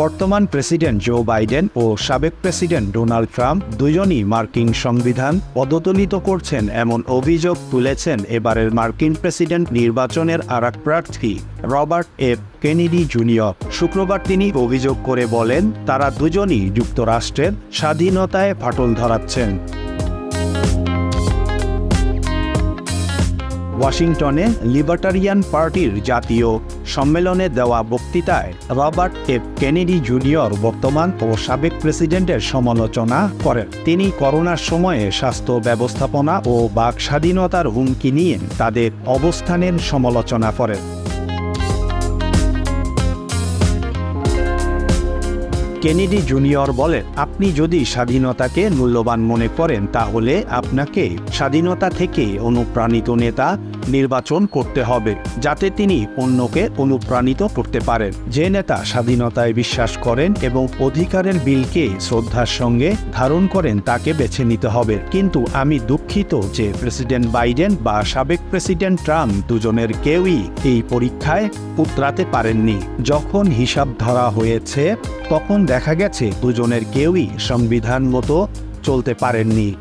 বর্তমান president Joe Biden ও সাবেক president Donald Trump দুজনই মার্কিন সংবিধান পদতলিত করছেন এমন অভিযোগ তুলেছেন এবারের মার্কিন প্রেসিডেন্ট নির্বাচনের আর এক প্রার্থী রবার্ট এফ. Kennedy junior. শুক্রবার তিনি অভিযোগ করে বলেন, তারা দুজনই যুক্তরাষ্ট্রের স্বাধীনতায় ফাটল ধরাচ্ছেন। ওয়াশিংটনে লিবার্টারিয়ান পার্টির জাতীয় সম্মেলনে দেওয়া বক্তৃতায় রবার্ট এফ কেনেডি জুনিয়র বর্তমান ও সাবেক প্রেসিডেন্টের সমালোচনা করেন। তিনি করোনার সময়ে স্বাস্থ্য ব্যবস্থাপনা ও বাক স্বাধীনতার হুমকি নিয়ে তাদের অবস্থানের সমালোচনা করেন। কেনেডি জুনিয়র বলেন, আপনি যদি স্বাধীনতাকে মূল্যবান মনে করেন তাহলে আপনাকে স্বাধীনতা থেকে অনুপ্রাণিত নেতা নির্বাচন করতে হবে, যাতে তিনি অন্যকে অনুপ্রাণিত করতে পারেন। যে নেতা স্বাধীনতায় বিশ্বাস করেন এবং অধিকারের বিলকে শ্রদ্ধার সঙ্গে ধারণ করেন, তাকে বেছে নিতে হবে। কিন্তু আমি দুঃখিত যে প্রেসিডেন্ট বাইডেন বা সাবেক প্রেসিডেন্ট ট্রাম্প দুজনের কেউই এই পরীক্ষায় উতরাতে পারেননি। যখন হিসাব ধরা হয়েছে, তখন দেখা গেছে দুজনের কেউই সংবিধান মতো চলতে পারেননি।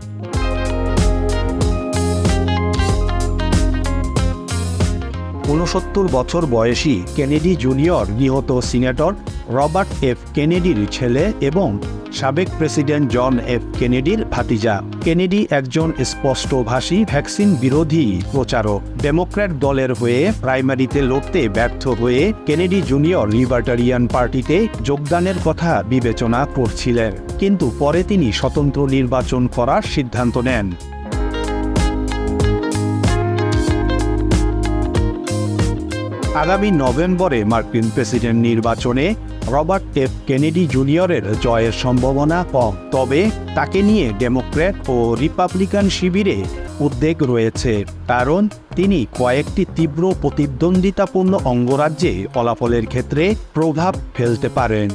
ঊনসত্তর বছর বয়সী কেনেডি জুনিয়র নিহত সিনেটর রবার্ট এফ কেনেডির ছেলে এবং সাবেক প্রেসিডেন্ট জন এফ কেনেডির ভাতিজা। কেনেডি একজন স্পষ্টভাষী ভ্যাকসিন বিরোধী প্রচারক। ডেমোক্র্যাট দলের হয়ে প্রাইমারিতে লড়তে ব্যর্থ হয়ে কেনেডি জুনিয়র লিবার্টারিয়ান পার্টিতে যোগদানের কথা বিবেচনা করছিলেন। কিন্তু পরে তিনি স্বতন্ত্র নির্বাচন করার সিদ্ধান্ত নেন। আগামী নভেম্বরে মার্কিন প্রেসিডেন্ট নির্বাচনে রবার্ট এফ কেনেডি জুনিয়রের জয়ের সম্ভাবনা কম। তবে তাকে নিয়ে ডেমোক্র্যাট ও রিপাবলিকান শিবিরে উদ্বেগ রয়েছে, কারণ তিনি কয়েকটি তীব্র প্রতিদ্বন্দ্বিতাপূর্ণ অঙ্গরাজ্যে ফলাফলের ক্ষেত্রে প্রভাব ফেলতে পারেন।